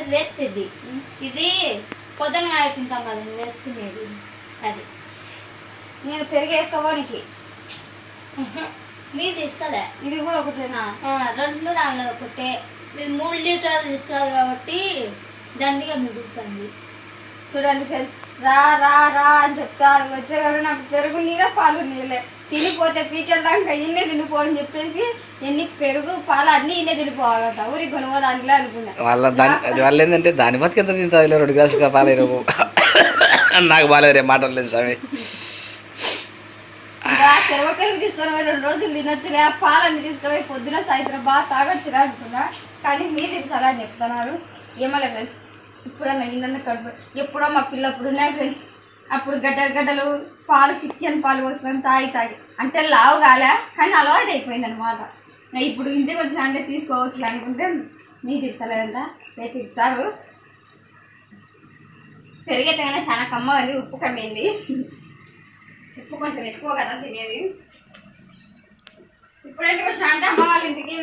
అంటే వేస్తుంది ఇది పొద్దున ఆడుకుంటాం కదా వేసుకునేది. అది. నేను పెరిగి వేసుకోవడానికి మీది ఇస్తలే ఇది కూడా ఒకటేనా? రెండు దానిలో ఒకటే. ఇది మూడు లీటర్లు ఇచ్చారు కాబట్టి దండిగా మిగులుతుంది. చూడండి ఫ్రెండ్స్ రా రా రా అని చెప్తారు. వచ్చే కదా నాకు పెరుగు నీరే పాలు నీళ్ళే తినిపోతే పీకెళ్దాక ఇన్నే తినిపో అని చెప్పేసి ఎన్ని పెరుగు పాలు అన్ని ఇన్నే తినిపోవాలంట ఊరికి కొనుగో దాంట్లో అనుకున్నా. వాళ్ళ దాని అది వాళ్ళు ఏంటంటే దాని బతికి ఎంత తింటుంది రెండు గ్లాసులు పాలేరు నాకు బాగాలేరే మాటలు లేదు స్వామి. శర్వ పెరుగు తీసుకొని పోయి రెండు రోజులు తినొచ్చులే ఆ పాలన్నీ తీసుకొని పొద్దున సాయంత్రం బాగా తాగొచ్చులే అనుకున్నా. కానీ మీరు తెలుసా అని చెప్తున్నారు. ఏమలే ఫ్రెండ్స్ ఇప్పుడన్నా ఇందన్న కడుపు ఎప్పుడో మా పిల్లప్పుడు ఉన్నాయి ఫ్రెండ్స్. అప్పుడు గడ్డలు గడ్డలు పాలు చికెన్ పాలు పోసుకొని తాగి తాగి. అంటే లావు కాలే కానీ అలవాటు అయిపోయింది అనమాట ఇప్పుడు ఇంటికి వచ్చిన అంటే తీసుకోవచ్చు అనుకుంటే మీకు ఇస్తలేదంట. రేపు ఇచ్చారు. పెరిగేతగానే కానీ చాలా అది ఉప్పు కమ్మింది. ఉప్పు కొంచెం ఎక్కువ కదా తినేది. ఇప్పుడైతే వచ్చిన అంటే అమ్మ వాళ్ళ ఇంటికి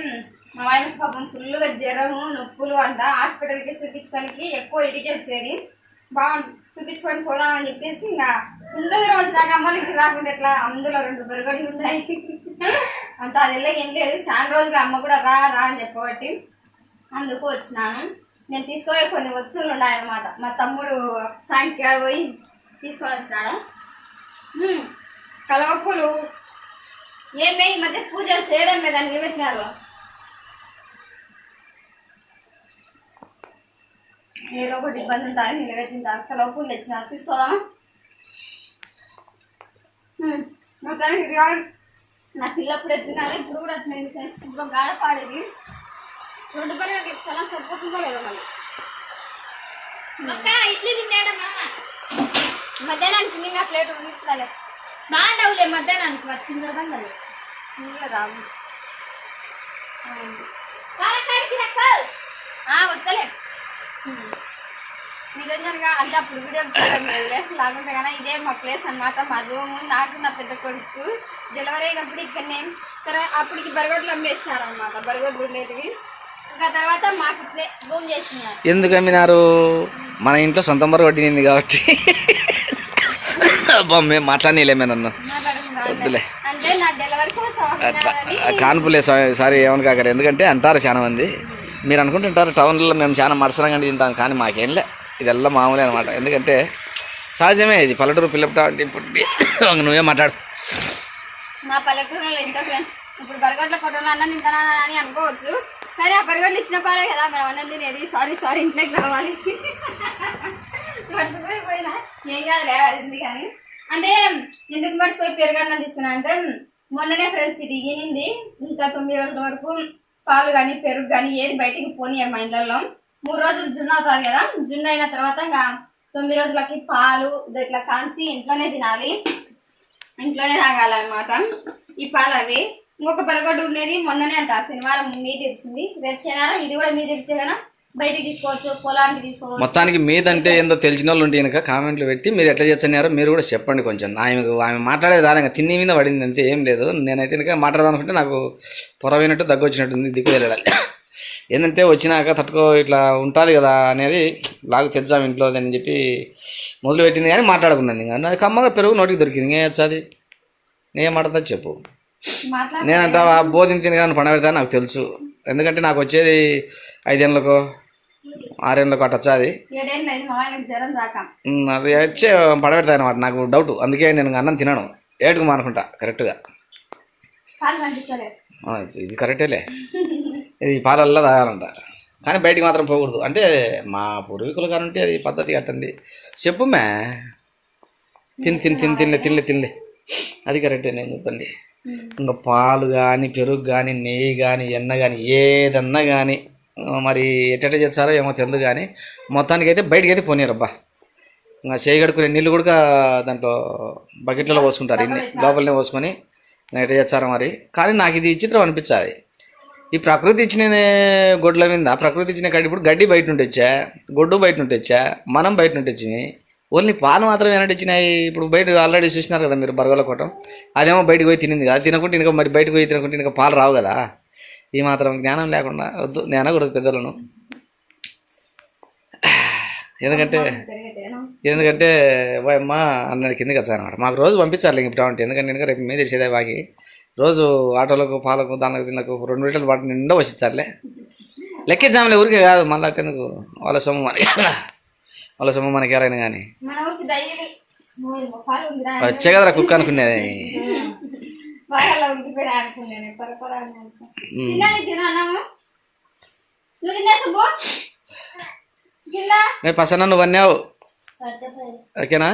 మా ఆయన పాపం ఫుల్గా జ్వరము నొప్పులు అంట హాస్పిటల్కి చూపించడానికి ఎక్కువ ఇంటికి వచ్చేది బాగుంది చూపించుకొని పోదాం అని చెప్పేసి ఇంకా ముందు రోజు నాకు అమ్మ రాకుండా ఎట్లా అందులో రెండు బెరగడ్లు ఉన్నాయి. అంటే అది వెళ్ళక ఏం లేదు. చాలా రోజులు అమ్మ కూడా రా రా అని చెప్పబట్టి అందుకు వచ్చినాను. నేను తీసుకుపోయే కొన్ని వచ్చులు ఉన్నాయన్నమాట. మా తమ్ముడు సాయంకాలం పోయి తీసుకొని వచ్చినాడు. కలవప్పులు ఏమే ఈ మధ్య పూజలు చేయడం లేదా నిలబెట్టినారు ఏదో ఒకటి ఇబ్బంది ఉంటుంది నిలబెట్టింటారు కలవప్పులు తెచ్చినారు తీసుకోదామా? మ్మ్. మొత్తానికి ఇది కాదు. నా పిల్లప్పుడు ఎత్తినారు ఇప్పుడు కూడా అట్లా ఇప్పుడు గాడ పాడేది. రెండు పని చాలా సరిపోతుందో లేదో మళ్ళీ ఇడ్లీ తిన్నాడా మామ మధ్యాహ్నానికి నిన్న ప్లేట్ ఉండించాలి బాగుండవులే మధ్యాహ్నానికి వచ్చిన సందర్భంగా ఇంకా రాము. కాడికి నిజంగా అంటే అప్పుడు లేకుంటే కానీ ఇదే మా ప్లేస్ అన్నమాట. మా రూమ్ నాకు నా పెద్ద కొడుకు. డెలివరీ అయినప్పుడు ఇక్కడనే. తర్వాత అప్పటికి బరగొడ్లు అమ్మేసినారు అనమాట బరగొడ్లు ఉండేటివి. ఇంకా తర్వాత మాకు రూమ్ చేసినారు. ఎందుకు అమ్మినారు? మన ఇంట్లో సొంతం బరు కాబట్టి. అబ్బా మేము మాట్లాడనీలేమే నన్ను. వద్దులే. కాన్పులే సారీ ఏమని కాకరు. ఎందుకంటే అంటారు చాలా మంది మీరు అనుకుంటుంటారు టౌన్లో మేము చాలా మరసరంగా తింటాం కానీ మాకేంలే ఇదెల్లా మామూలే అనమాట ఎందుకంటే సహజమే ఇది. పల్లెటూరు పిల్లపట అంటే ఇప్పుడు నువ్వే మాట్లాడు. మా పల్లెటూరులో ఎంతో ఫ్రెండ్స్ ఇప్పుడు బరగడ్ల కొట్టలో అన్నం తింటానా అని అనుకోవచ్చు. కానీ ఆ బరగడ్లు ఇచ్చిన పాలే కదా మనం అన్నం తినేది. సారీ సారీ ఇంట్లోకి రావాలి. మర్చిపోయిపోయినా. ఏం కాదులే అది కానీ. అంటే ఎందుకు మర్చిపోయి పెరుగన్నం తీసుకున్నా అంటే మొన్ననే ఫ్రెండ్స్ ఇది ఈనింది. ఇంకా తొమ్మిది రోజుల వరకు పాలు కానీ పెరుగు కానీ ఏది బయటికి పోనీ మా ఇళ్ళల్లో మూడు రోజులు జున్ను అవుతుంది కదా. జున్ను అయిన తర్వాత ఇంకా తొమ్మిది రోజులకి పాలు ఇట్లా కాంచి ఇంట్లోనే తినాలి. ఇంట్లోనే తాగాలన్నమాట. ఈ పాలు అవి. ఇంకొక పరగొడ్డు ఉండేది. మొన్ననే అంట శనివారం మీ తెరిచింది రేపు శనివారం ఇది కూడా మీ తెరిచే కదా. బయటికి తీసుకోవచ్చు పొలానికి తీసుకోవచ్చు. మొత్తానికి మీదంటే ఏందో తెలిసిన వాళ్ళు ఉంటే కనుక కామెంట్లు పెట్టి మీరు ఎట్లా చేస్తున్నారో మీరు కూడా చెప్పండి కొంచెం. ఆమె ఆమె మాట్లాడే దారంగా తిని మీద పడింది అంతే ఏం లేదు. నేనైతే ఇంకా మాట్లాడదాం అనుకుంటే నాకు పొరవైనట్టు దగ్గు వచ్చినట్టుంది దిక్కు తెలియాలి ఏంటంటే వచ్చినాక తట్టుకో ఇట్లా ఉంటుంది కదా అనేది లాగు తెచ్చాం ఇంట్లో అని చెప్పి మొదలు పెట్టింది కానీ మాట్లాడుకున్నాను ఇంకా. అది కమ్మగా పెరుగు నోటికి దొరికింది. ఇంకేం వచ్చాది నేనేం మాట్లాడతా చెప్పు. నేనంట బోధిని తిని కానీ పండబెడతా నాకు తెలుసు. ఎందుకంటే నాకు వచ్చేది ఐదేళ్ళకో ఆరేళ్ళకో అట్ట వచ్చాది. అది వచ్చే పడబెడతా అనమాట నాకు డౌట్. అందుకే నేను అన్నం తినను. ఏటుకు మానుకుంటా కరెక్ట్గా ఇది కరెక్టేలే ఇది పాలల్లో తాగాలంట కానీ బయటికి మాత్రం పోకూడదు. అంటే మా పూర్వీకులు కానుంటే అది పద్ధతి కట్టండి. చెప్పు మే తిని తిని తిని తినలే తినలే తినలే అది కరెక్టే నేను చెప్పండి ఇంకా పాలు కానీ పెరుగు కానీ నెయ్యి కానీ ఎన్న కానీ ఏదన్నా కానీ మరి ఎట్ట చేస్తారో ఏమో తెలియదు కానీ మొత్తానికి అయితే బయటికి అయితే పోనీరబ్బా ఇంకా చేయి కడుక్కునే నీళ్ళు కూడా దాంట్లో బకెట్లలో పోసుకుంటారు. ఇన్ని లోపలనే పోసుకొని ఎట్ట చేస్తారో మరి. కానీ నాకు ఇది విచిత్రం అనిపించాలి ఈ ప్రకృతి ఇచ్చిన గొడ్ల మీద ప్రకృతి ఇచ్చిన గడ్డి ఇప్పుడు గడ్డి బయట నుండి వచ్చా గొడ్డు బయట నుండి వచ్చా మనం బయట నుండి వచ్చినాయి ఓన్లీ పాలు మాత్రం ఏనాటి వచ్చినాయి ఇప్పుడు బయట ఆల్రెడీ చూసినారు కదా మీరు బరగల కొట్టం అదేమో బయటకు పోయి తినింది కదా. తినకుంటే ఇంకా మరి బయటకు పోయి తినకుంటే ఇంకా పాలు రావు కదా. ఈ మాత్రం జ్ఞానం లేకుండా వద్దు. నేను కూడా పెద్దలను. ఎందుకంటే ఎందుకంటే అమ్మ అన్నది కిందకి వచ్చాను అనమాట మాకు రోజు పంపించాలి ఇంక ఇప్పుడు ఎందుకంటే నేను రేపు మీద తెలిసేదే బాకి. రోజు ఆటోలకు పాలకు దానికి దీనికి రెండు లీటర్లు వాటి నిండా వచ్చిచ్చారులే లెక్కించాములే ఊరికే కాదు మళ్ళీ అట్టేందుకు వాళ్ళ సొమ్ము మనకి వాళ్ళ సొమ్ము మనకి ఎవరైనా కానీ. వచ్చే కదరా కుక్క అనుకునేది. పసన్న నువ్వు అన్నావు. ఓకేనా?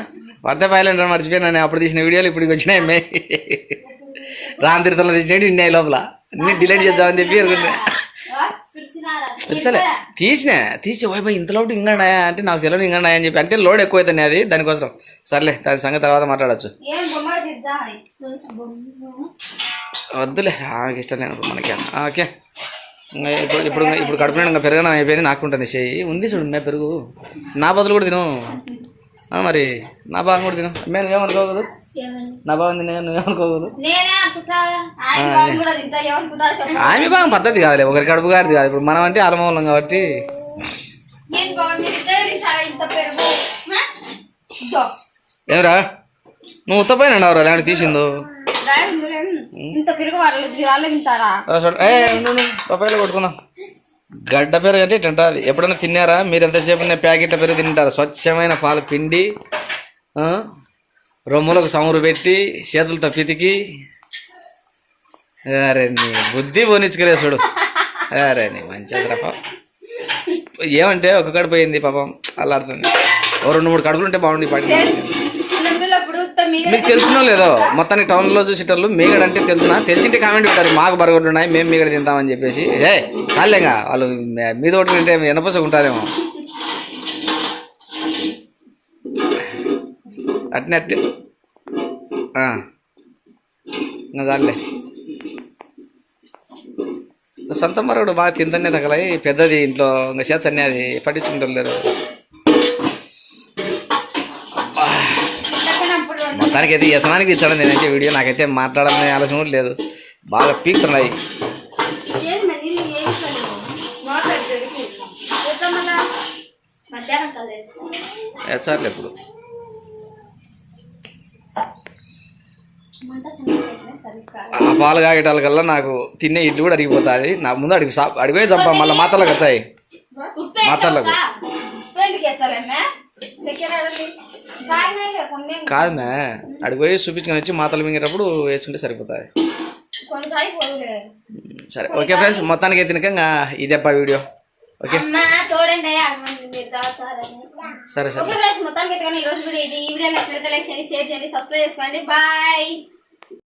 పడితే పైలంటే మర్చిపోయినా నేను. అప్పుడు తీసిన వీడియోలు ఇప్పుడు వచ్చినాయి మే రామ్ తీర్థంలో తీసినట్టు ఉన్నాయి లోపల. అన్ని డిలీట్ చేద్దామని చెప్పి అనుకున్నా? సరే తీసిన. తీసి వైపు ఇంత లోటు ఇంగన్నాయా? అంటే నాకు తెలియదు ఇంగన్నాయా అని చెప్పి. అంటే లోడ్ ఎక్కువ అవుతుంది అది దానికోసం. సర్లే దాని సంగతి తర్వాత మాట్లాడచ్చు. వద్దులే ఆమెకి ఇష్టం లేనప్పుడు మనకి. ఓకే. ఇప్పుడు ఇప్పుడు ఇప్పుడు కడుపు నిండా ఇంకా పెరగడం అయిపోయింది నాకు ఉంటుంది చెయ్యి ఉంది చూడు పెరుగు. నా బదులు కూడా తిను. మరి నా భాగం కూడా తిను. మే నువ్వేమనుకోకూడదు ఏమని? నా భాగం నువ్వేమనుకోకూడదు బాగా తింటా ఏమనుకుంటా చెప్పు. ఆమె భాగం పద్ధతి కాదులే ఒకరి కడుపు గారిది కాదు. ఇప్పుడు మనం అంటే ఆలమూలం కాబట్టి బాగా. ఏమరా? నువ్వు ఉత్తపోయినా ఎవరా లేదంటే తీసిందో. ఇంత పెరుగు వాళ్ళు వాళ్ళు తింటారా? రా చూడు. ఏ ఉండు పప్పాయిలో కొట్టుకుందాం. గడ్డ పెరుగు అంటే ఇట్లా ఎప్పుడైనా తిన్నారా? మీరు ఎంతసేపు ప్యాకెట్ల పెరుగు తింటారు? స్వచ్ఛమైన పాలు పిండి రొమ్ములకు సమురు పెట్టి చేతులతో పితికి. అరే నీ బుద్ధి పోనిచ్చుకలే చూడు. అరే నీ మంచిగా పాపం. ఏమంటే ఒక కడుపు పాపం. అలా అర్థం ఓ రెండు మూడు కడుపులు ఉంటే బాగుండి పడింది మీకు తెలుసునో లేదో మొత్తానికి టౌన్లో చూసేటోళ్ళు మీగడ అంటే తెలుసునా? తెలిసింటే కామెంట్ పెట్టారు మాకు బరగొడ్లు ఉన్నాయి మేము మీగడ తింటామని చెప్పేసి. ఏ చాలేగా వాళ్ళు మీద ఒకటి తింటే ఎనపసగా ఉంటారేమో అట్నే అట్టే. ఇంకా చాలే సొంత మరొకడు బాగా తిందనే తగలాయి పెద్దది ఇంట్లో ఇంకా చేత అన్నీ అది పట్టించుకుంటారు లేరు అయితే వ్యసనానికి ఇచ్చాడు నేనైతే వీడియో నాకైతే మాట్లాడాలనే ఆలోచన కూడా లేదు. బాగా పీకుతున్నాయి. ఎచ్చారులే ఇప్పుడు ఆ పాలు కాగేటాలకల్లా నాకు తినే ఇడ్లు కూడా అడిగిపోతుంది. నా ముందు అడిగి సా అడిగిపోయి చంప మళ్ళీ మాతలకు వచ్చాయి. మాతలకు ఇంటికి వచ్చాలేమే చక్కెర ఆడండి తాగినాయి కొన్ని కాదు మే అడిగిపోయి చూపించుకొని వచ్చి మాతలు మింగేటప్పుడు వేసుకుంటే సరిపోతుంది. సరే ఓకే ఫ్రెండ్స్ మొత్తానికి అయితే ఇంకా ఇదేప్ప వీడియో. ఓకే? సరే సరే. మొత్తానికి ఈ రోజు వీడియో ఇది. ఈ వీడియో నచ్చినట్లయితే లైక్ చేయండి షేర్ చేయండి సబ్స్క్రైబ్ చేసుకోండి. బాయ్.